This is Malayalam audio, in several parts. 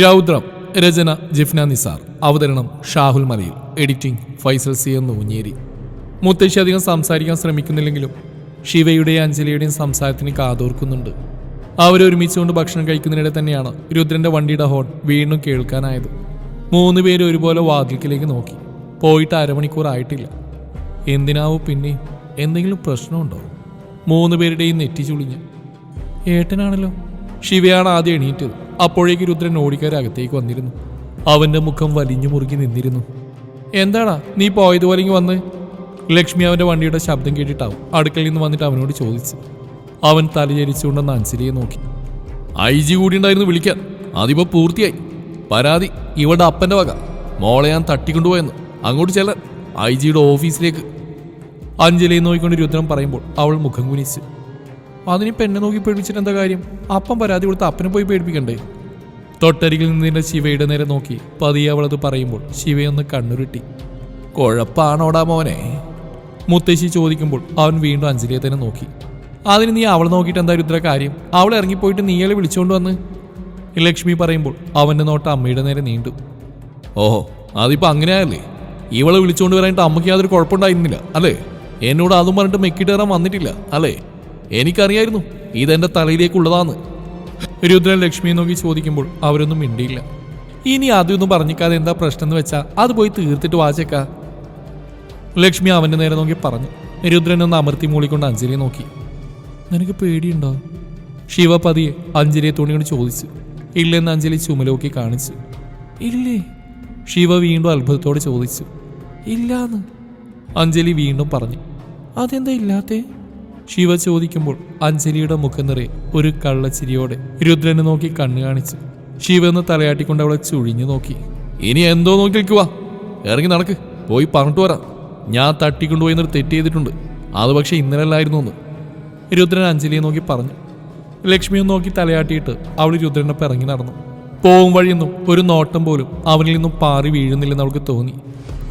രൗദ്രം രചന ജിഫ്ന നിസാർ. അവതരണം ഷാഹുൽ മലയിൽ. എഡിറ്റിംഗ് ഫൈസൽ സി എന്ന് ഊഞ്ഞേരി മുത്തശ്ശി അധികം സംസാരിക്കാൻ ശ്രമിക്കുന്നില്ലെങ്കിലും ശിവയുടെയും അഞ്ജലിയുടെയും സംസാരത്തിന് കാതോർക്കുന്നുണ്ട്. അവരൊരുമിച്ചുകൊണ്ട് ഭക്ഷണം കഴിക്കുന്നതിനിടെ തന്നെയാണ് രുദ്രന്റെ വണ്ടിയുടെ ഹോൺ വീണ്ടും കേൾക്കാനായത്. മൂന്ന് പേര് ഒരുപോലെ വാതിൽക്കിലേക്ക് നോക്കി. പോയിട്ട് അരമണിക്കൂർ ആയിട്ടില്ല. എന്തിനാവും പിന്നെ? എന്തെങ്കിലും പ്രശ്നമുണ്ടോ? മൂന്ന് പേരുടെയും നെറ്റി ചുളിഞ്ഞ്. ഏട്ടനാണല്ലോ. ശിവയാണ് ആദ്യം എണീറ്റത്. അപ്പോഴേക്ക് രുദ്രൻ ഓടിക്കയറി അകത്തേക്ക് വന്നിരുന്നു. അവന്റെ മുഖം വലിഞ്ഞു മുറുകി നിന്നിരുന്നു. എന്താടാ നീ പോയതുപോലെ വന്ന്? ലക്ഷ്മി അവന്റെ വണ്ടിയുടെ ശബ്ദം കേട്ടിട്ടാവും അടുക്കളയിൽ നിന്ന് വന്നിട്ട് അവനോട് ചോദിച്ചു. അവൻ തലചരിച്ചുകൊണ്ടെന്ന് അൻസിലിയെ നോക്കി. ഐ ജി കൂടി ഉണ്ടായിരുന്നു വിളിക്കാൻ. അതിപ്പോ പൂർത്തിയായി. പരാതി ഇവിടെ അപ്പന്റെ വക. മോളെ ഞാൻ തട്ടിക്കൊണ്ടുപോയെന്ന്. അങ്ങോട്ട് ചെല്ലാൻ. ഐ ജിയുടെ ഓഫീസിലേക്ക്. അഞ്ജലിയെ നോക്കിക്കൊണ്ട് രുദ്രൻ പറയുമ്പോൾ അവൾ മുഖം കുനിച്ച്. അതിനിപ്പോ എന്നെ നോക്കി പേടിച്ചിട്ട് എന്താ കാര്യം? അപ്പം പരാതി കൊടുത്ത് അപ്പനെ പോയി പേടിപ്പിക്കണ്ടേ? തൊട്ടരികിൽ നിന്ന് ശിവയുടെ നേരെ നോക്കി. പതിയെ അവളത് പറയുമ്പോൾ ശിവയൊന്ന് കണ്ണുരുട്ടി. കുഴപ്പാണോടാ മോനെ? മുത്തശ്ശി ചോദിക്കുമ്പോൾ അവൻ വീണ്ടും അഞ്ജലിയെ തന്നെ നോക്കി. അതിന് നീ അവളെ നോക്കിയിട്ട് എന്താ രുദ്ര കാര്യം? അവൾ ഇറങ്ങിപ്പോയിട്ട് നീയളെ വിളിച്ചുകൊണ്ട് വന്ന്? ലക്ഷ്മി പറയുമ്പോൾ അവന്റെ നോട്ട് അമ്മയുടെ നേരെ നീണ്ടു. ഓഹോ അതിപ്പോ അങ്ങനെയല്ലേ ഇവളെ വിളിച്ചുകൊണ്ട് വരാനായിട്ട് അമ്മയ്ക്ക് യാതൊരു കുഴപ്പമുണ്ടായിരുന്നില്ല അല്ലേ? എന്നോട് അതും പറഞ്ഞിട്ട് മെക്കിട്ട് കയറാൻ വന്നിട്ടില്ല അല്ലേ? എനിക്കറിയായിരുന്നു ഇതെന്റെ തലയിലേക്കുള്ളതാന്ന്. രുദ്രൻ ലക്ഷ്മിയെ നോക്കി ചോദിക്കുമ്പോൾ അവരൊന്നും മിണ്ടിയില്ല. ഇനി അതൊന്നും പറഞ്ഞിക്കാതെ എന്താ പ്രശ്നം എന്ന് വെച്ചാൽ അത് പോയി തീർത്തിട്ട് വാചക്ക ലക്ഷ്മി അവന്റെ നേരെ നോക്കി പറഞ്ഞു. രുദ്രൻ ഒന്ന് അമർത്തി മൂളിക്കൊണ്ട് അഞ്ജലിയെ നോക്കി. നിനക്ക് പേടിയുണ്ടോ? ശിവ പതിയെ അഞ്ജലിയെ തുണി കൊണ്ട് ചോദിച്ചു. ഇല്ലെന്ന് അഞ്ജലി ചുമലോക്കി കാണിച്ചു. ഇല്ലേ? ശിവ വീണ്ടും അത്ഭുതത്തോടെ ചോദിച്ചു. ഇല്ലാന്ന്. അഞ്ജലി വീണ്ടും പറഞ്ഞു. അതെന്താ ഇല്ലാത്തേ? ശിവ ചോദിക്കുമ്പോൾ അഞ്ജലിയുടെ മുഖം നിറയെ ഒരു കള്ളച്ചിരിയോടെ രുദ്രനെ നോക്കി കണ്ണു കാണിച്ചു. ശിവ എന്ന് തലയാട്ടിക്കൊണ്ട് അവളെ ചുഴിഞ്ഞു നോക്കി. ഇനി എന്തോ നോക്കി നിൽക്കുവാ. ഇറങ്ങി നടക്ക്. പോയി പറഞ്ഞിട്ട് വരാം. ഞാൻ തട്ടിക്കൊണ്ടുപോയി എന്നൊരു തെറ്റ് ചെയ്തിട്ടുണ്ട്. അത് പക്ഷെ ഇന്നലല്ലായിരുന്നു എന്ന്. രുദ്രൻ അഞ്ജലിയെ നോക്കി പറഞ്ഞു. ലക്ഷ്മിയെ നോക്കി തലയാട്ടിയിട്ട് അവൾ രുദ്രനെ പിറങ്ങി നടന്നു. പോവും വഴിയൊന്നും ഒരു നോട്ടം പോലും അവനിൽ നിന്നും പാറി വീഴുന്നില്ലെന്ന് അവൾക്ക് തോന്നി.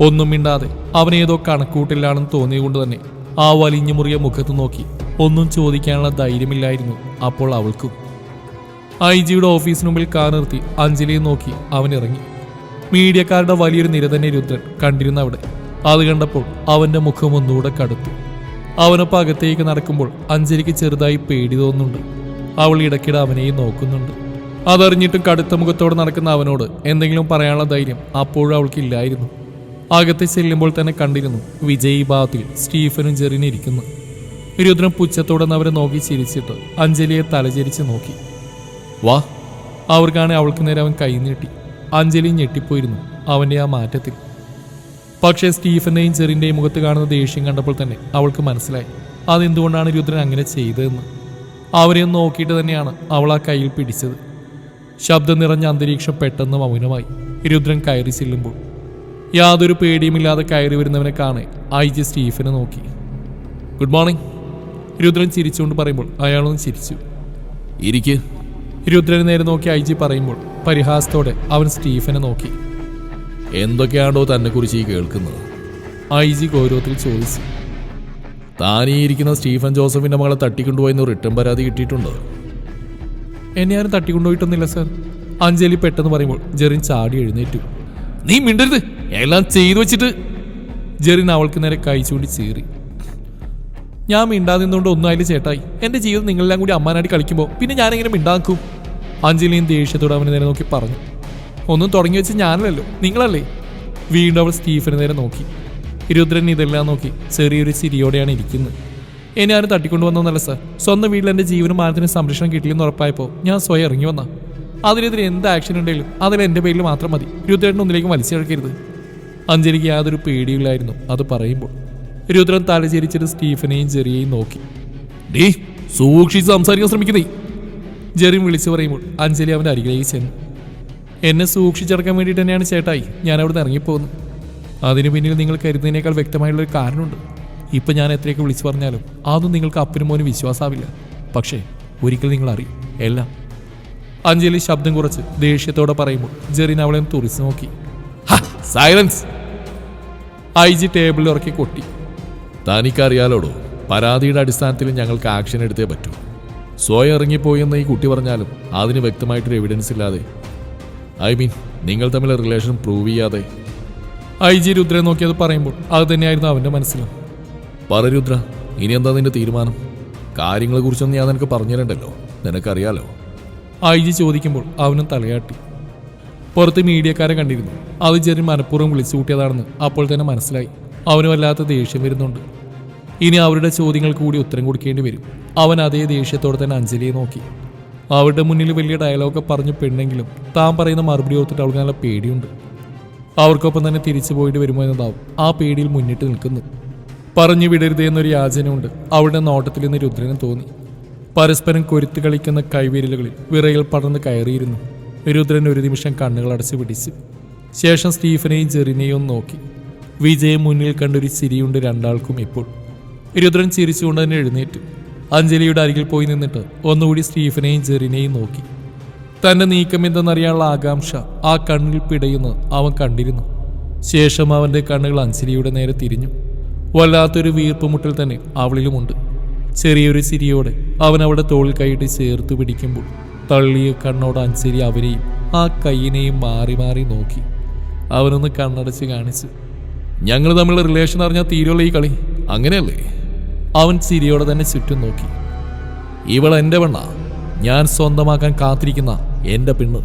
ഒന്നും മിണ്ടാതെ അവനേതോ കണക്കൂട്ടില്ലാണെന്ന് തോന്നിയതുകൊണ്ട് തന്നെ ആ വലിഞ്ഞു മുറിയ മുഖത്ത് നോക്കി. ഒന്നും ചോദിക്കാനുള്ള ധൈര്യമില്ലായിരുന്നു അപ്പോൾ അവൾക്കും. ഐ ജിയുടെ ഓഫീസിന് മുമ്പിൽ കാർ നിർത്തി അഞ്ജലിയെ നോക്കി അവൻ ഇറങ്ങി. മീഡിയക്കാരുടെ വലിയൊരു നിര തന്നെ രുദ്രൻ കണ്ടിരുന്ന അവിടെ അത് കണ്ടപ്പോൾ അവന്റെ മുഖം ഒന്നുകൂടെ കടുത്തു. അവനൊപ്പം അകത്തേക്ക് നടക്കുമ്പോൾ അഞ്ജലിക്ക് ചെറുതായി പേടി തോന്നുന്നുണ്ട്. അവൾ ഇടയ്ക്കിടെ അവനെയും നോക്കുന്നുണ്ട്. അതറിഞ്ഞിട്ടും കടുത്ത മുഖത്തോടെ നടക്കുന്ന അവനോട് എന്തെങ്കിലും പറയാനുള്ള ധൈര്യം അപ്പോഴും അവൾക്കില്ലായിരുന്നു. അകത്ത് ചെല്ലുമ്പോൾ തന്നെ കണ്ടിരുന്നു വിജയ് ഭാഗത്തിൽ സ്റ്റീഫനും ജെറിനും ഇരിക്കുന്നു. രുദ്രൻ പുച്ഛത്തോടെ അവരെ നോക്കി ചിരിച്ചിട്ട് അഞ്ജലിയെ തലചരിച്ച് നോക്കി. വാ. അവർക്കാണ് അവൾക്ക് നേരെ അവൻ കൈ നീട്ടി. അഞ്ജലി ഞെട്ടിപ്പോയിരുന്നു അവന്റെ ആ മാറ്റത്തിൽ. പക്ഷേ സ്റ്റീഫന്റെയും ചെറിന്റെയും മുഖത്ത് കാണുന്ന ദേഷ്യം കണ്ടപ്പോൾ തന്നെ അവൾക്ക് മനസ്സിലായി. അതെന്തുകൊണ്ടാണ് രുദ്രൻ അങ്ങനെ ചെയ്തതെന്ന്? അവരെ നോക്കിയിട്ട് തന്നെയാണ് അവൾ ആ കയ്യിൽ പിടിച്ചത്. ശബ്ദം നിറഞ്ഞ അന്തരീക്ഷം പെട്ടെന്ന് മൗനമായി. രുദ്രൻ കയറി ചെല്ലുമ്പോൾ യാതൊരു പേടിയുമില്ലാതെ കയറി വരുന്നവനെ കാണെ. ഐ ജി സ്റ്റീഫനെ നോക്കി. Good morning. രുദ്രൻ ചിരിച്ചുകൊണ്ട് പറയുമ്പോൾ അയാളൊന്ന് ചിരിച്ചു. ഇരിക്ക്. രുദ്രനെ നേരെ നോക്കി ഐ ജി പറയുമ്പോൾ പരിഹാസത്തോടെ അവൻ സ്റ്റീഫനെ നോക്കി. എന്തൊക്കെയാണോ തന്നെ കുറിച്ച് ഈ കേൾക്കുന്നത്? ഐ ജി ഗൗരവത്തിൽ ചോദിച്ചു. താനീ ഇരിക്കുന്ന സ്റ്റീഫൻ ജോസഫിന്റെ മകളെ തട്ടിക്കൊണ്ടുപോയെന്ന് റിട്ടേൺ പരാതി കിട്ടിയിട്ടുണ്ട്? എന്നെ ആരും തട്ടിക്കൊണ്ടുപോയിട്ടൊന്നുമില്ല സർ. അഞ്ജലി പെട്ടെന്ന് പറയുമ്പോൾ ജെറിൻ ചാടി എഴുന്നേറ്റു. നീ മിണ്ടരുത്. എല്ലാം ചെയ്തു വെച്ചിട്ട് ജെറിൻ അവൾക്ക് നേരെ കഴിച്ചുകൊണ്ട് ചീറി. ഞാൻ മിണ്ടാതെ നിന്നുകൊണ്ട് ഒന്നും അതിൽ ചേട്ടായി. എന്റെ ജീവിതം നിങ്ങളെല്ലാം കൂടി അമ്മാനായിട്ട് കളിക്കുമ്പോൾ പിന്നെ ഞാനെങ്ങനെ മിണ്ടാക്കും? അഞ്ജലിയും ദേഷ്യത്തോടെ അവനെ നേരെ നോക്കി പറഞ്ഞു. ഒന്നും തുടങ്ങി വെച്ച് ഞാനല്ലല്ലോ നിങ്ങളല്ലേ? വീണ്ടും അവൾ സ്റ്റീഫന് നേരെ നോക്കി. രുദ്രൻ ഇതെല്ലാം നോക്കി ചെറിയൊരു ചിരിയോടെയാണ് ഇരിക്കുന്നത്. എന്നെ ആരും തട്ടിക്കൊണ്ടുവന്നല്ല സാർ. സ്വന്തം വീട്ടിൽ എന്റെ ജീവനും മാനത്തിനും സംരക്ഷണം കിട്ടില്ലെന്ന് ഉറപ്പായപ്പോൾ ഞാൻ സ്വയം ഇറങ്ങി വന്ന. അതിനെതിരെ എന്ത് ആക്ഷൻ ഉണ്ടെങ്കിലും അതിൽ എന്റെ പേരിൽ മാത്രം മതി. രുദ്രൻ ഒന്നിലേക്ക് വലിച്ചിഴക്കരുത്. അഞ്ജലിക്ക് യാതൊരു പേടിയില്ലായിരുന്നു അത് പറയുമ്പോൾ രുദ്രൻ തലചരിച്ചിട്ട് സ്റ്റീഫനെയും ജെറിയെയും നോക്കി. ഡേ സൂക്ഷിച്ച് സംസാരിക്കാൻ ശ്രമിക്കുന്നേ. ജെറി വിളിച്ചു പറയുമ്പോൾ അഞ്ജലി അവന്റെ അരികിലേക്ക് ചെന്നു. എന്നെ സൂക്ഷിച്ചടക്കാൻ വേണ്ടി തന്നെയാണ് ചേട്ടായി ഞാൻ അവിടുന്ന് ഇറങ്ങിപ്പോകുന്നു അതിനു പിന്നിൽ നിങ്ങൾ കരുതുന്നതിനേക്കാൾ വ്യക്തമായുള്ള ഒരു കാരണമുണ്ട്. ഇപ്പം ഞാൻ എത്രയൊക്കെ വിളിച്ചു പറഞ്ഞാലും അതൊന്നും നിങ്ങൾക്ക് അപ്പനും മോനും വിശ്വാസമാവില്ല പക്ഷേ ഒരിക്കൽ നിങ്ങൾ അറിയും. എല്ലാം. അഞ്ജലി ശബ്ദം കുറച്ച് ദേഷ്യത്തോടെ പറയുമ്പോൾ ജെറിൻ അവളെ തുറിച്ചു നോക്കി. സൈലൻസ് ഐ ജി ടേബിളിൽ ഉറക്കി കൊട്ടി. തനിക്കറിയാലോടോ പരാതിയുടെ അടിസ്ഥാനത്തിൽ ഞങ്ങൾക്ക് ആക്ഷൻ എടുത്തേ പറ്റൂ. സ്വയം ഇറങ്ങിപ്പോയെന്ന് ഈ കുട്ടി പറഞ്ഞാലും അതിന് വ്യക്തമായിട്ടൊരു എവിഡൻസ് ഇല്ലാതെ. ഐ മീൻ നിങ്ങൾ തമ്മിൽ റിലേഷൻ പ്രൂവ് ചെയ്യാതെ. ഐ ജി രുദ്രെ നോക്കിയത് പറയുമ്പോൾ അത് തന്നെയായിരുന്നു അവന്റെ മനസ്സിലും. പറ രുദ്ര ഇനി എന്താ നിന്റെ തീരുമാനം? കാര്യങ്ങളെ കുറിച്ചൊന്നും ഞാൻ നിനക്ക് പറഞ്ഞു തരണ്ടല്ലോ നിനക്കറിയാലോ? ഐ ജി ചോദിക്കുമ്പോൾ അവനും തലയാട്ടി. പുറത്ത് മീഡിയക്കാരെ കണ്ടിരുന്നു. അത് ജെറിൻ മനഃപൂർവം വിളിച്ചു കൂട്ടിയതാണെന്ന് അപ്പോൾ തന്നെ മനസ്സിലായി. അവന് വല്ലാത്ത ദേഷ്യം വരുന്നുണ്ട്. ഇനി അവരുടെ ചോദ്യങ്ങൾക്ക് കൂടി ഉത്തരം കൊടുക്കേണ്ടി വരും. അവൻ അതേ ദേഷ്യത്തോടെ തന്നെ അഞ്ജലിയെ നോക്കി. അവരുടെ മുന്നിൽ വലിയ ഡയലോഗൊക്കെ പറഞ്ഞു പെണ്ണെങ്കിലും താൻ പറയുന്ന മറുപടി ഓർത്തിട്ട് അവൾക്ക് നല്ല പേടിയുണ്ട്. അവർക്കൊപ്പം തന്നെ തിരിച്ചു പോയിട്ട് വരുമോ എന്നതാവും ആ പേടിയിൽ മുന്നിട്ട് നിൽക്കുന്നു പറഞ്ഞു വിടരുത് എന്നൊരു യാചനയുണ്ട്. അവളുടെ നോട്ടത്തിൽ നിന്ന് രുദ്രന് തോന്നി. പരസ്പരം കൊരുത്തു കളിക്കുന്ന കൈവിരലുകളിൽ വിറയിൽ പടർന്ന് കയറിയിരുന്നു. രുദ്രൻ ഒരു നിമിഷം കണ്ണുകൾ അടച്ചു പിടിച്ചു ശേഷം സ്റ്റീഫനെയും ജെറിനെയും നോക്കി. വിജയം മുന്നിൽ കണ്ടൊരു ചിരിയുണ്ട് രണ്ടാൾക്കും ഇപ്പോൾ. രുദ്രൻ ചിരിച്ചുകൊണ്ട് തന്നെ എഴുന്നേറ്റു. അഞ്ജലിയുടെ അരികിൽ പോയി നിന്നിട്ട് ഒന്നുകൂടി സ്റ്റീഫനെയും ജെറിനെയും നോക്കി. തന്റെ നീക്കം എന്തെന്നറിയാനുള്ള ആകാംക്ഷ ആ കണ്ണിൽ പിടയുന്ന അവൻ കണ്ടിരുന്നു. ശേഷം അവന്റെ കണ്ണുകൾ അഞ്ജലിയുടെ നേരെ തിരിഞ്ഞു. വല്ലാത്തൊരു വീർപ്പുമുട്ടൽ തന്നെ അവളിലുമുണ്ട്. ചെറിയൊരു ചിരിയോടെ അവൻ അവിടെ തോളിൽ കൈയിട്ട് ചേർത്ത് പിടിക്കുമ്പോൾ തള്ളിയ കണ്ണോട് അനുസരി അവരെയും ആ കൈയിനെയും മാറി മാറി നോക്കി. അവനൊന്ന് കണ്ണടച്ച് കാണിച്ചു ഞങ്ങൾ തമ്മിലുള്ള റിലേഷൻ അറിഞ്ഞാൽ തീരുള്ള ഈ കളി? അങ്ങനെയല്ലേ? അവൻ ചിരിയോടെ തന്നെ ചുറ്റും നോക്കി. ഇവൾ എന്റെ പെണ്ണ. ഞാൻ സ്വന്തമാക്കാൻ കാത്തിരിക്കുന്ന എന്റെ പെണ്ണ്.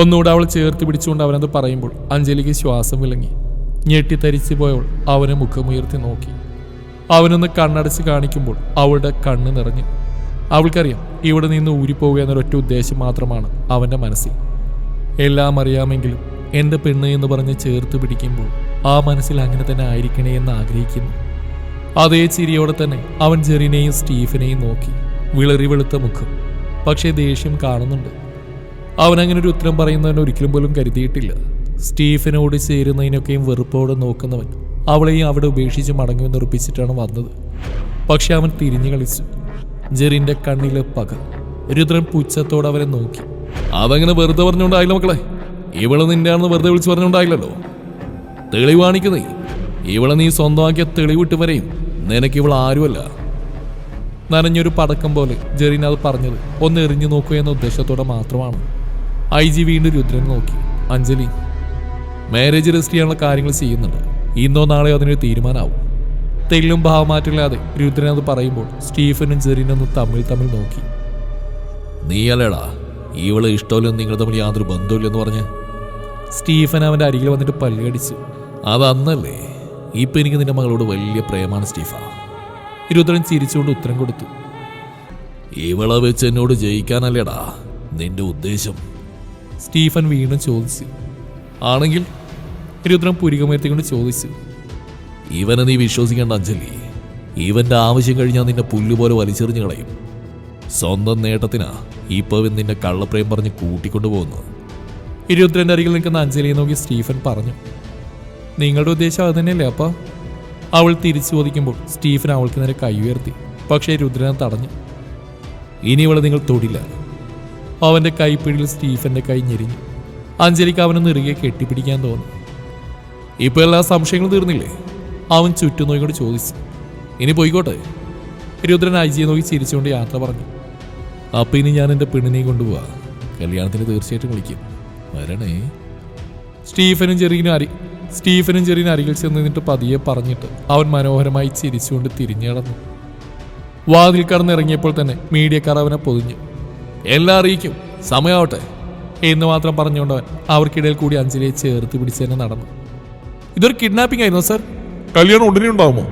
ഒന്നുകൂടെ അവൾ ചേർത്ത് പിടിച്ചുകൊണ്ട് അവനത് പറയുമ്പോൾ അഞ്ജലിക്ക് ശ്വാസം വിളങ്ങി. ഞെട്ടിത്തരിച്ചു പോയവൾ അവനെ മുഖമുയർത്തി നോക്കി. അവനൊന്ന് കണ്ണടച്ച് കാണിക്കുമ്പോൾ അവളുടെ കണ്ണ് നിറഞ്ഞു. അവൾക്കറിയാം ഇവിടെ നിന്ന് ഊരിപ്പോവുക എന്നൊരൊറ്റ ഉദ്ദേശം മാത്രമാണ് അവന്റെ മനസ്സിൽ. എല്ലാം അറിയാമെങ്കിലും എന്റെ പെണ്ണ് എന്ന് പറഞ്ഞ് ചേർത്ത് പിടിക്കുമ്പോൾ ആ മനസ്സിൽ അങ്ങനെ തന്നെ ആയിരിക്കണേ എന്ന് ആഗ്രഹിക്കുന്നു. അതേ ചിരിയോടെ തന്നെ അവൻ ജെറിനെയും സ്റ്റീഫനെയും നോക്കി വിളറി വെളുത്ത മുഖം പക്ഷേ ദേഷ്യം കാണുന്നുണ്ട്. അവൻ അങ്ങനെ ഒരു ഉത്തരം പറയുന്നവൻ ഒരിക്കലും പോലും കരുതിയിട്ടില്ല. സ്റ്റീഫനോട് ചേരുന്നതിനൊക്കെയും വെറുപ്പോടെ നോക്കുന്നവൻ അവളെയും അവിടെ ഉപേക്ഷിച്ച് മടങ്ങുമെന്ന് ഉറപ്പിച്ചിട്ടാണ് വന്നത്. പക്ഷെ അവൻ തിരിഞ്ഞു കളിച്ചു. ജെറിന്റെ കണ്ണിലെ പക രുദ്രൻ പുച്ഛത്തോടെ അവരെ നോക്കി. അതങ്ങനെ വെറുതെ പറഞ്ഞുകൊണ്ടായില്ല മക്കളെ. ഇവൾ നിന്റെ ആണെന്ന് വെറുതെ വിളിച്ചു പറഞ്ഞുകൊണ്ടായില്ലല്ലോ തെളിവാണിക്കുന്നേ ഇവളെ നീ സ്വന്തമാക്കിയ തെളിവിട്ട് വരെയും നിനക്ക് ഇവൾ ആരുമല്ല. നനഞ്ഞൊരു പടക്കം പോലെ ജെറിൻ അത് പറഞ്ഞത് ഒന്ന് എറിഞ്ഞു നോക്കൂ എന്ന ഉദ്ദേശത്തോടെ മാത്രമാണ്. ഐ ജി വീണ്ടും രുദ്രൻ നോക്കി. അഞ്ജലി മാരേജ് രജിസ്റ്റർ ചെയ്യാനുള്ള കാര്യങ്ങൾ ചെയ്യുന്നുണ്ട് ഇന്നോ നാളെയോ അതിനൊരു തീരുമാനമാവും തെല്ലും ഭാവമാറ്റില്ലാതെ രുദ്രൻ അത് പറയുമ്പോൾ സ്റ്റീഫനും ജെറിനൊന്ന് തമ്മിൽ തമ്മിൽ നോക്കി. നീയല്ലേടാ ഇവളെ ഇഷ്ടമില്ലെന്ന് നിങ്ങൾ തമ്മിൽ യാതൊരു ബന്ധമില്ലെന്ന് പറഞ്ഞ്? സ്റ്റീഫൻ അവന്റെ അരികിൽ വന്നിട്ട് പല്ലുകടിച്ചു അതന്നല്ലേ ഇപ്പൊ എനിക്ക് നിന്റെ മകളോട് വലിയ പ്രേമാണ് സ്റ്റീഫ. രുദ്രൻ ചിരിച്ചുകൊണ്ട് ഉത്തരം കൊടുത്തു. ഇവളെ വെച്ച് എന്നോട് ജയിക്കാനല്ലേടാ നിന്റെ ഉദ്ദേശം? സ്റ്റീഫൻ വീണ്ടും ചോദിച്ചു. ആണെങ്കിൽ? രുദ്രൻ പുരികമുയർത്തിക്കൊണ്ട് ചോദിച്ചു. ഇവനെ നീ വിശ്വസിക്കേണ്ട അഞ്ജലി. ഇവന്റെ ആവശ്യം കഴിഞ്ഞാൽ നിന്നെ പുല്ലുപോലെ വലിച്ചെറിഞ്ഞു കളയും. സ്വന്തം നേട്ടത്തിനാ ഇപ്പൊ ഇവൻ നിന്നെ കള്ളപ്രേം പറഞ്ഞ് കൂട്ടിക്കൊണ്ടു പോകുന്നു രുദ്രന്റെ അരികിൽ നിൽക്കുന്ന അഞ്ജലിയെ നോക്കി സ്റ്റീഫൻ പറഞ്ഞു. നിങ്ങളുടെ ഉദ്ദേശം അത് തന്നെയല്ലേ അപ്പ? അവൾ തിരിച്ചു ചോദിക്കുമ്പോൾ സ്റ്റീഫൻ അവൾക്ക് നേരെ കൈ ഉയർത്തി. പക്ഷേ രുദ്രനെ തടഞ്ഞു. ഇനി ഇവളെ നിങ്ങൾ തൊടില്ല. അവന്റെ കൈപ്പിടിയിൽ സ്റ്റീഫന്റെ കൈ ഞെരിഞ്ഞു. അഞ്ജലിക്ക് അവനെ നിറുകെ കെട്ടിപ്പിടിക്കാൻ തോന്നി. ഇപ്പൊ എല്ലാ സംശയങ്ങളും തീർന്നില്ലേ? അവൻ ചുറ്റും നോക്കിക്കൊണ്ട് ചോദിച്ചു. ഇനി പോയിക്കോട്ടെ? രുദ്രൻ അജിയെ നോക്കി ചിരിച്ചുകൊണ്ട് യാത്ര പറഞ്ഞു. അപ്പം ഇനി ഞാൻ എന്റെ പെണ്ണിനെയും കൊണ്ടുപോവാ. കല്യാണത്തിന് തീർച്ചയായിട്ടും വിളിക്കും. വരണേ. സ്റ്റീഫനും ചെറിയനും അരി സ്റ്റീഫനും ചെറിയനും അരികിൽ ചെന്ന് നിന്നിട്ട് പതിയെ പറഞ്ഞിട്ട് അവൻ മനോഹരമായി ചിരിച്ചുകൊണ്ട് തിരിഞ്ഞു കടന്നു വാതിൽ കടന്നിറങ്ങിയപ്പോൾ തന്നെ മീഡിയക്കാർ അവനെ പൊതിഞ്ഞു. എല്ലാം അറിയിക്കും. സമയമാവട്ടെ എന്ന് മാത്രം പറഞ്ഞുകൊണ്ടവൻ അവർക്കിടയിൽ കൂടി അഞ്ജലിയെ ചേർത്ത് പിടിച്ച് തന്നെ നടന്നു. ഇതൊരു കിഡ്നാപ്പിംഗ് ആയിരുന്നു സർ? കല്യാണം ഉടനെ ഉണ്ടാവുമോ?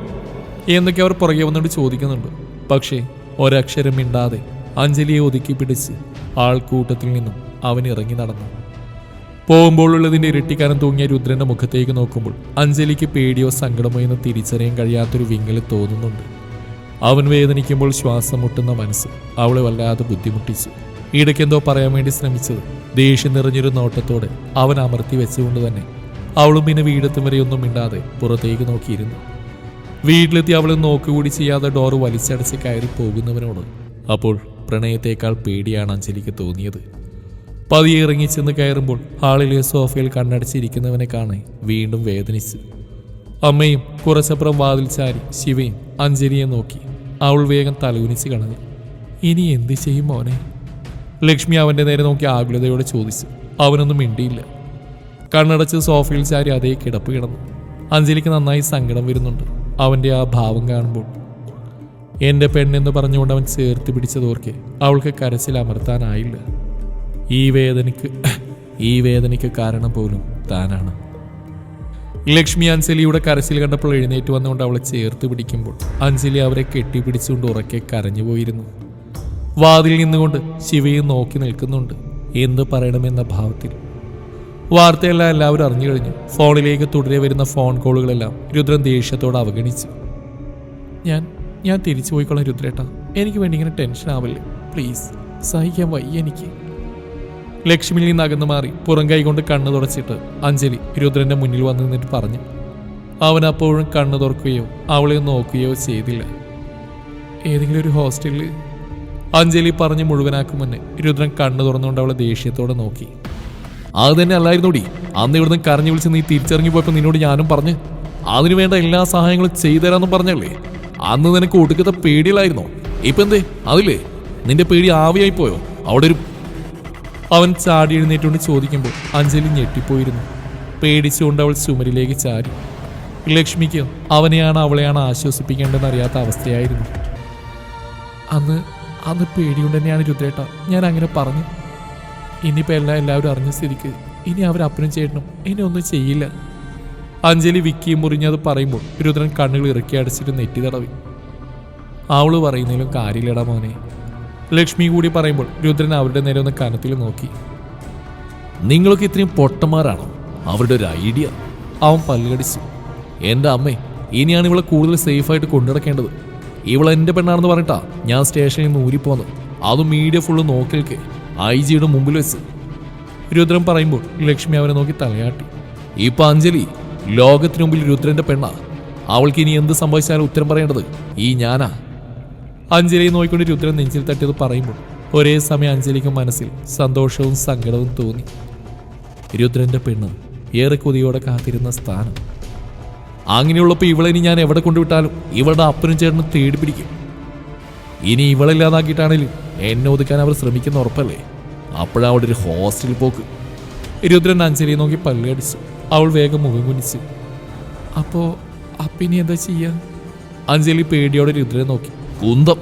എന്നൊക്കെ അവർ പുറകെ വന്നിട്ട് ചോദിക്കുന്നുണ്ട്. പക്ഷേ ഒരക്ഷരം മിണ്ടാതെ അഞ്ജലിയെ ഒതുക്കി പിടിച്ച് ആൾക്കൂട്ടത്തിൽ നിന്നും അവൻ ഇറങ്ങി നടന്നു. പോകുമ്പോഴുള്ളതിന്റെ ഇരട്ടിക്കാനം തൂങ്ങിയ രുദ്രന്റെ മുഖത്തേക്ക് നോക്കുമ്പോൾ അഞ്ജലിക്ക് പേടിയോ സങ്കടമോ എന്ന് തിരിച്ചറിയാൻ കഴിയാത്തൊരു വിങ്ങൽ തോന്നുന്നുണ്ട്. അവൻ വേദനിക്കുമ്പോൾ ശ്വാസം മുട്ടുന്ന മനസ്സ് അവളെ വല്ലാതെ ബുദ്ധിമുട്ടിച്ചു. ഇടയ്ക്കെന്തോ പറയാൻ വേണ്ടി ശ്രമിച്ചത് ദേഷ്യം നിറഞ്ഞൊരു നോട്ടത്തോടെ അവൻ അമർത്തി വെച്ചുകൊണ്ട് തന്നെ അവളും പിന്നെ വീടെത്തും വരെ ഒന്നും മിണ്ടാതെ പുറത്തേക്ക് നോക്കിയിരുന്നു. വീട്ടിലെത്തി അവളെ നോക്കുകൂടി ചെയ്യാതെ ഡോർ വലിച്ചടച്ച് കയറി പോകുന്നവനോട് അപ്പോൾ പ്രണയത്തേക്കാൾ പേടിയാണ് അഞ്ജലിക്ക് തോന്നിയത്. പതിയെ ഇറങ്ങി ചെന്ന് കയറുമ്പോൾ ഹാളിലെ സോഫയിൽ കണ്ണടച്ചിരിക്കുന്നവനെ കാണെ വീണ്ടും വേദനിച്ചു. അമ്മയും കുറച്ചപ്പുറം വാതിൽ ചാരി ശിവയും അഞ്ജലിയെ നോക്കി അവൾ വേഗം തലകുനിച്ച് കളഞ്ഞു ഇനി എന്ത് ചെയ്യും മോനെ? ലക്ഷ്മി അവന്റെ നേരെ നോക്കി ആകുലതയോടെ ചോദിച്ചു. അവനൊന്നും മിണ്ടിയില്ല. കണ്ണടച്ച് സോഫയിൽ ചാരി അതേ കിടപ്പ് കിടന്നു. അഞ്ജലിക്ക് നന്നായി സങ്കടം വരുന്നുണ്ട്. അവന്റെ ആ ഭാവം കാണുമ്പോൾ. എന്റെ പെണ്ണെന്ന് പറഞ്ഞുകൊണ്ട് അവൻ ചേർത്ത് പിടിച്ചതോർക്കെ അവൾക്ക് കരച്ചിൽ അമർത്താനായില്ല. ഈ വേദനയ്ക്ക് ഈ വേദനയ്ക്ക് കാരണം പോലും താനാണ്. ലക്ഷ്മി അഞ്ജലിയുടെ കരച്ചിൽ കണ്ടപ്പോൾ എഴുന്നേറ്റ് വന്നുകൊണ്ട് അവളെ ചേർത്ത് പിടിക്കുമ്പോൾ അഞ്ജലി അവരെ കെട്ടിപ്പിടിച്ചുകൊണ്ട് ഉറക്കെ കരഞ്ഞു പോയിരുന്നു. വാതിൽ നിന്നുകൊണ്ട് ശിവയും നോക്കി നിൽക്കുന്നുണ്ട്. എന്ത് പറയണമെന്ന ഭാവത്തിൽ വാർത്തയെല്ലാം എല്ലാവരും അറിഞ്ഞു കഴിഞ്ഞു. ഫോണിലേക്ക് തുടരെ വരുന്ന ഫോൺ കോളുകളെല്ലാം രുദ്രൻ ദേഷ്യത്തോടെ അവഗണിച്ചു. ഞാൻ ഞാൻ തിരിച്ചു പോയിക്കൊള്ളാം രുദ്രേട്ട. എനിക്ക് വേണ്ടി ഇങ്ങനെ ടെൻഷൻ ആവില്ലേ? പ്ലീസ് സഹിക്കാൻ വയ്യ എനിക്ക്. ലക്ഷ്മിയിൽ നിന്ന് അകന്നു മാറി പുറം കൈ കൊണ്ട് കണ്ണു തുടച്ചിട്ട് അഞ്ജലി രുദ്രന്റെ മുന്നിൽ വന്നു നിന്നിട്ട് പറഞ്ഞു അവൻ അപ്പോഴും കണ്ണു തുറക്കുകയോ അവളെ നോക്കുകയോ ചെയ്തില്ല. ഏതെങ്കിലും ഒരു ഹോസ്റ്റലിൽ അഞ്ജലി പറഞ്ഞ് മുഴുവനാക്കും മുന്നേ രുദ്രൻ കണ്ണു തുറന്നുകൊണ്ട് അവളെ ദേഷ്യത്തോടെ നോക്കി. അത് തന്നെ അല്ലായിരുന്നോടി. അന്ന് ഇവിടുന്ന് കരഞ്ഞു വിളിച്ച് നീ തിരിച്ചറിഞ്ഞു പോയപ്പോൾ നിന്നോട് ഞാനും പറഞ്ഞ് അതിനു വേണ്ട എല്ലാ സഹായങ്ങളും ചെയ്തുതരാമെന്നും പറഞ്ഞല്ലേ? അന്ന് നിനക്ക് ഒടുക്കത്തെ പേടിയിലായിരുന്നോ ഇപ്പൊ എന്തേ? അതില്ലേ? നിന്റെ പേടി ആവിയായി പോയോ? അവിടെ ഒരു അവൻ ചാടി എഴുന്നേറ്റുകൊണ്ട് ചോദിക്കുമ്പോൾ അഞ്ജലി ഞെട്ടിപ്പോയിരുന്നു. പേടിച്ചുകൊണ്ട് അവൾ ചുമരിലേക്ക് ചാരി ലക്ഷ്മിക്ക് അവനെയാണ് അവളെയാണ് ആശ്വസിപ്പിക്കേണ്ടതെന്ന് അറിയാത്ത അവസ്ഥയായിരുന്നു. അന്ന് അന്ന് പേടിയുണ്ട് തന്നെയാണ് രുദ്രേട്ട ഞാൻ അങ്ങനെ പറഞ്ഞു. ഇനിയിപ്പോൾ എല്ലാം എല്ലാവരും അറിഞ്ഞ സ്ഥിതിക്ക് ഇനി അവർ അപ്പനും ചേട്ടനും ഇനി ഒന്നും ചെയ്യില്ല. അഞ്ജലി വിക്കിയും മുറിഞ്ഞത് പറയുമ്പോൾ രുദ്രൻ കണ്ണുകൾ ഇറക്കി അടച്ചിട്ട് നെറ്റി തടവി. അവൾ പറയുന്നതിലും കാര്യമില്ലടാ മോനെ. ലക്ഷ്മി കൂടി പറയുമ്പോൾ രുദ്രൻ അവരുടെ നേരെ ഒന്ന് കനത്തിൽ നോക്കി. നിങ്ങളൊക്കെ ഇത്രയും പൊട്ടന്മാരാണോ? അവരുടെ ഒരു ഐഡിയ. അവൻ പല്ലടിച്ചു. എന്റെ അമ്മേ ഇനിയാണ് ഇവളെ കൂടുതൽ സേഫായിട്ട് കൊണ്ടുനടക്കേണ്ടത്. ഇവൾ എന്റെ പെണ്ണാണെന്ന് പറഞ്ഞിട്ടാ ഞാൻ സ്റ്റേഷനിൽ നിന്ന് ഊരിപ്പോന്ന് അതും മീഡിയ ഫുള്ള് നോക്കിൽക്കെ ഐ ജിയുടെ മുമ്പിൽ വെച്ച്. രുദ്രൻ പറയുമ്പോൾ ലക്ഷ്മി അവനെ നോക്കി തലയാട്ടി. ഇപ്പൊ അഞ്ജലി ലോകത്തിനു മുമ്പിൽ രുദ്രന്റെ പെണ്ണാ. അവൾക്ക് ഇനി എന്ത് സംഭവിച്ചാലും ഉത്തരം പറയേണ്ടത് ഈ ഞാനാ. അഞ്ജലിയെ നോക്കിക്കൊണ്ട് രുദ്രൻ നെഞ്ചിൽ തട്ടിയത് പറയുമ്പോൾ ഒരേ സമയം അഞ്ജലിക്ക് മനസ്സിൽ സന്തോഷവും സങ്കടവും തോന്നി. രുദ്രന്റെ പെണ്ണ് ഏറെ കൊതിയോടെ കാത്തിരുന്ന സ്ഥാനം. അങ്ങനെയുള്ളപ്പോൾ ഇവളെ ഇനി ഞാൻ എവിടെ കൊണ്ടുവിട്ടാലും ഇവളുടെ അപ്പനും ചേട്ടനും തേടി പിടിക്കും. ഇനി ഇവളില്ലാതാക്കിയിട്ടാണെങ്കിലും എന്നെ ഒതുക്കാൻ അവർ ശ്രമിക്കുന്ന ഉറപ്പല്ലേ? അപ്പോഴാ അവിടെ ഒരു ഹോസ്റ്റലിൽ പോക്ക്. രുദ്രൻ അഞ്ജലിയെ നോക്കി പല്ലടിച്ചു അവൾ വേഗം മുഖം കുനിച്ചു. അപ്പോ അപ്പിനി എന്താ ചെയ്യാ? അഞ്ജലി പേടിയോടെ രുദ്രനെ നോക്കി. കുന്തം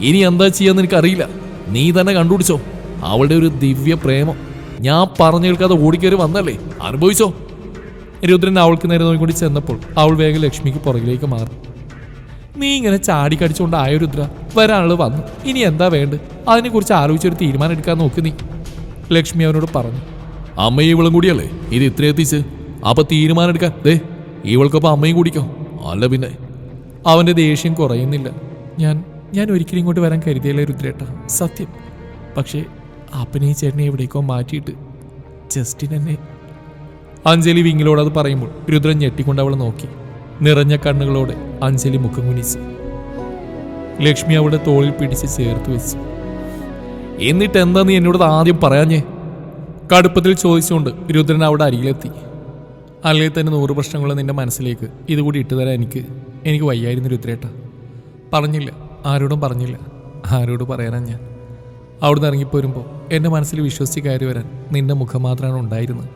ഇനി എന്താ ചെയ്യാന്ന് എനിക്ക് അറിയില്ല നീ തന്നെ കണ്ടുപിടിച്ചോ. അവളുടെ ഒരു ദിവ്യ പ്രേമം. ഞാൻ പറഞ്ഞു കേൾക്കാതെ ഓടിക്കയറി വന്നല്ലേ? അനുഭവിച്ചോ? രുദ്രൻ അവൾക്ക് നേരെ നോക്കിക്കൊണ്ട് ചെന്നപ്പോൾ അവൾ വേഗം ലക്ഷ്മിക്ക് പുറകിലേക്ക് മാറി. നീ ഇങ്ങനെ ചാടി കടിച്ചുകൊണ്ട് ആയോ വരാനുള്ള വന്നു. ഇനി എന്താ വേണ്ട അതിനെക്കുറിച്ച് ആലോചിച്ചൊരു തീരുമാനം എടുക്കാൻ നോക്ക് നീ. ലക്ഷ്മി അവനോട് പറഞ്ഞു. അമ്മയും ഇവളും കൂടിയല്ലേ? ഇത് ഇത്ര എത്തിച്ച്. അപ്പൊ തീരുമാനം എടുക്കാൻ. ദേ ഇവൾക്കൊപ്പം അമ്മയും കൂടിക്കോ. അല്ല പിന്നെ. അവന്റെ ദേഷ്യം കുറയുന്നില്ല. ഞാൻ ഞാൻ ഒരിക്കലും ഇങ്ങോട്ട് വരാൻ കരുതിയല്ലേ രുദ്രേട്ട. സത്യം. പക്ഷേ അപ്പനെയും ചേട്ടനെ എവിടേക്കോ മാറ്റിയിട്ട് ജസ്റ്റിൻ എന്നെ അഞ്ജലി വിങ്ങിലോട് അത് പറയുമ്പോൾ രുദ്രൻ ഞെട്ടിക്കൊണ്ട് അവളെ നോക്കി. നിറഞ്ഞ കണ്ണുകളോടെ അഞ്ജലി മുഖം കുനിച്ചു. ലക്ഷ്മി അവളുടെ തോളിൽ പിടിച്ച് ചേർത്ത് വെച്ചു. എന്നിട്ട് എന്താ നീ എന്നോട് ആദ്യം പറയാഞ്ഞേ? കടുപ്പത്തിൽ ചോദിച്ചുകൊണ്ട് രുദ്രൻ അവിടെ അരികിലെത്തി. അല്ലെങ്കിൽ തന്നെ നൂറ് പ്രശ്നങ്ങൾ നിന്റെ മനസ്സിലേക്ക് ഇതുകൂടി ഇട്ടുതരാൻ എനിക്ക് എനിക്ക് വയ്യായിരുന്നു രുദ്രേട്ട. പറഞ്ഞില്ല ആരോടും പറഞ്ഞില്ല ആരോട് പറയാനാ ഞാൻ. അവിടുന്ന് ഇറങ്ങിപ്പോരുമ്പോൾ എന്റെ മനസ്സിൽ വിശ്വസിച്ച് കയറി വരാൻ നിന്റെ മുഖം മാത്രമാണ് ഉണ്ടായിരുന്നത്.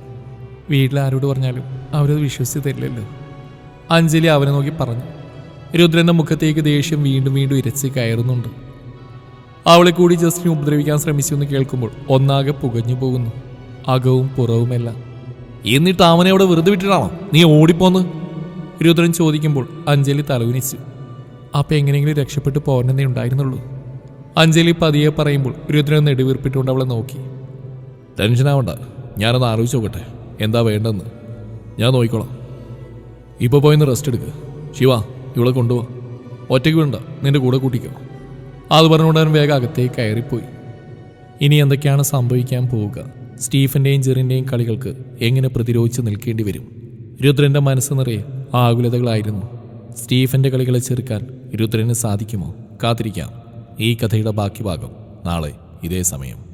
വീട്ടിൽ ആരോട് പറഞ്ഞാലും അവരത് വിശ്വസിച്ച് തരില്ലല്ലോ. അഞ്ജലി അവനെ നോക്കി പറഞ്ഞു രുദ്രന്റെ മുഖത്തേക്ക് ദേഷ്യം വീണ്ടും വീണ്ടും ഇരച്ച് കയറുന്നുണ്ട്. അവളെ കൂടി ജസ്റ്റിനെ ഉപദ്രവിക്കാൻ ശ്രമിച്ചു എന്ന് കേൾക്കുമ്പോൾ ഒന്നാകെ പുകഞ്ഞു പോകുന്നു അകവും പുറവുമെല്ലാം. എന്നിട്ട് അവനെ അവിടെ വെറുതെ വിട്ടിട്ടാണോ? നീ ഓടിപ്പോന്ന്? രുദ്രൻ ചോദിക്കുമ്പോൾ അഞ്ജലി തലകുനിച്ചു അപ്പൊ എങ്ങനെയെങ്കിലും രക്ഷപ്പെട്ടു പോകണമെന്നേ ഉണ്ടായിരുന്നുള്ളൂ. അഞ്ജലി പതിയെ പറയുമ്പോൾ രുദ്രൻ നെടുവീർപ്പിട്ടുകൊണ്ട് അവളെ നോക്കി. ടെൻഷനാവണ്ട ഞാനൊന്ന് ആലോചിച്ച് നോക്കട്ടെ. എന്താ വേണ്ടെന്ന് ഞാൻ നോക്കിക്കോളാം. ഇപ്പോൾ പോയിന്ന് റെസ്റ്റ് എടുക്ക്. ശിവ ഇവളെ കൊണ്ടുപോ ഒറ്റയ്ക്ക് വേണ്ട നിന്റെ കൂടെ കൂട്ടിക്കോ. അത് പറഞ്ഞുകൊണ്ട് അവൻ വേഗം അകത്തേക്ക് കയറിപ്പോയി. ഇനി എന്തൊക്കെയാണ് സംഭവിക്കാൻ പോവുക? സ്റ്റീഫന്റെയും ജെറിന്റെയും കളികൾക്ക് എങ്ങനെ പ്രതിരോധിച്ച് നിൽക്കേണ്ടി വരും? രുദ്രന്റെ മനസ്സ് നിറയെ ആകുലതകളായിരുന്നു. സ്റ്റീഫന്റെ കളികളെ ചെറുക്കാൻ രുദ്രന് സാധിക്കുമോ? കാത്തിരിക്കാം. ഈ കഥയുടെ ബാക്കി ഭാഗം നാളെ ഇതേ സമയം.